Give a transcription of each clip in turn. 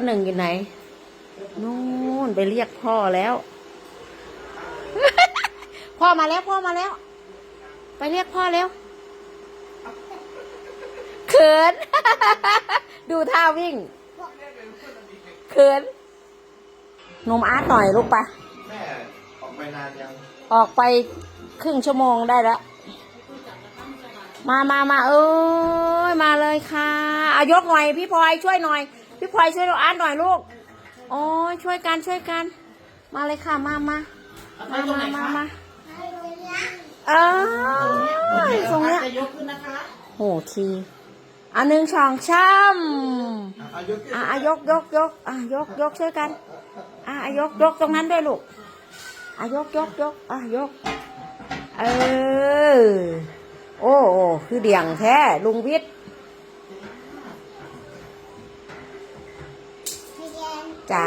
คนหนึ่งอยู่ไหน นู่นไปเรียกพ่อแล้ว พ่อมาแล้วพ่อมาแล้ว ไปเรียกพ่อเร็วเขิน ดูท่าวิ่งเขินนมอาร์ตหน่อยลูกปะแม่ออกไปนานยังออกไปครึ่งชั่วโมงได้แล้วมามามาเอ้ยมาเลยค่ะเอายกหน่อยพี่พลอยช่วยหน่อย พี่พลอยช่วยเราอาร์ตหน่อยลูกโอ้ยช่วยกันช่วยกัน มาเลยค่ะมามามามามามาเออตรงเนี้ยจะยกขึ้นนะคะโหทีอันหนึ่งช่องช่ำเอายกขึ้นอะอะยกยกยกอะยกยกช่วยกันอะอะยกยกตรงนั้นด้วยลูกอะยกยกยกอะยก เออ โอ้โอ้คือเดี่ยงแท้ลุงวิทย์ จ๋า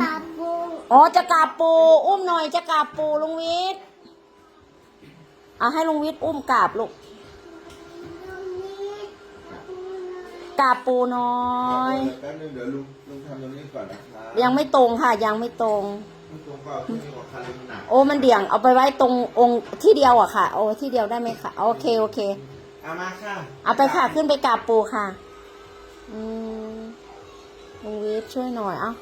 ปลาปูอ๋อจะกราบปูอุ้มหน่อยจะกราบปูลุงวิทย์เอาให้ลุงวิทย์อุ้มกราบลูกกราบปูน้อยแป๊บนึงเดี๋ยวลุงลุงทำตรงนี้ก่อนนะครับยังไม่ตรงค่ะ ยังไม่ตรง ลุงตรงก็เอาที่นี่ของคันลุงหนักโอ้มันเดี่ยงเอาไปไว้ตรงองค์ที่เดียวอะค่ะ โอ้ที่เดียวได้ไหมคะโอเคโอเค เอามาค่ะเอาไปค่ะขึ้นไปกราบปูค่ะ อืม ลุงวิทย์ช่วยหน่อยเอา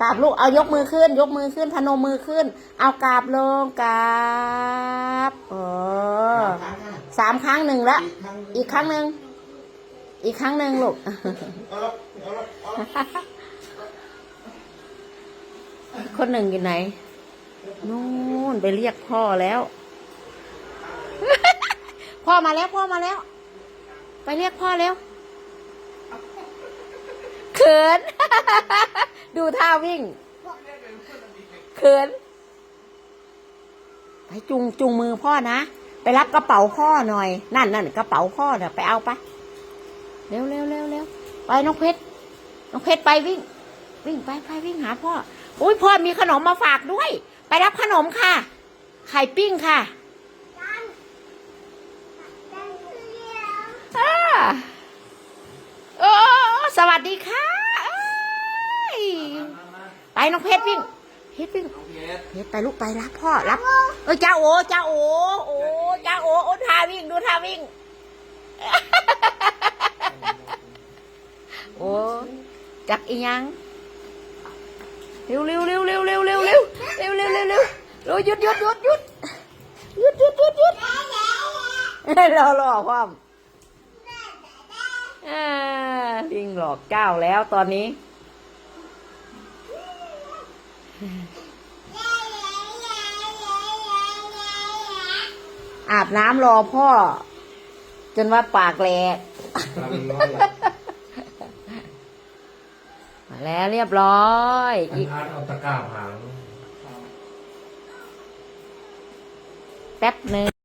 กราบลูกเอายกมือขึ้น ยกมือขึ้นพนมมือขึ้น เอากราบลงกราบเออครั้งค่ะสามครั้งหนึ่งละอีกครั้งหนึ่งอีกครั้งหนึ่งอีกครั้งหนึ่งลูกคนหนึ่งอยู่ไหนนู่นไปเรียกพ่อแล้ว พ่อมาแล้วพ่อมาแล้ว ไปเรียกพ่อเร็ว ขิน ดูท่าวิ่ง เขิน ไปจุงจุงมือพ่อนะ ไปรับกระเป๋าพ่อหน่อย นั่นนั่นกระเป๋าพ่อเน่ะไปเอาไป เร็วเร็วเร็วเร็วไปน้องเพชร น้องเพชรไปวิ่ง วิ่งไปไปวิ่งหาพ่อ อุ้ยพ่อมีขนมมาฝากด้วย ไปรับขนมค่ะ ไข่ปิ้งค่ะอ่าโอ้สวัสดีค่ะเอ้ยไป น้องเพชรวิ่งเพชรวิ่งเพชรไปลูกไปรับพ่อรับ เอ้ยจ้าโอจ้าโอโอ้จ้าโอโอ้ท่าวิ่งดูท่าวิ่ง โอ้จักอีหยังเร็วเร็วเร็วเร็วเร็วเร็วเร็วเร็วเร็วเร็วเร็วเร็วหยุดหยุดหยุดหยุดหยุดหยุดหยุดหยุดเราหลอกความอ่าลิงหลอกเจ้าแล้วตอนนี้ อาบน้ำรอพ่อ จนว่าปากแหลกตามร้อยละมาแล้วเรียบร้อยอันอีกอาร์ตเอาตะกร้าหางแป๊บหนึ่ง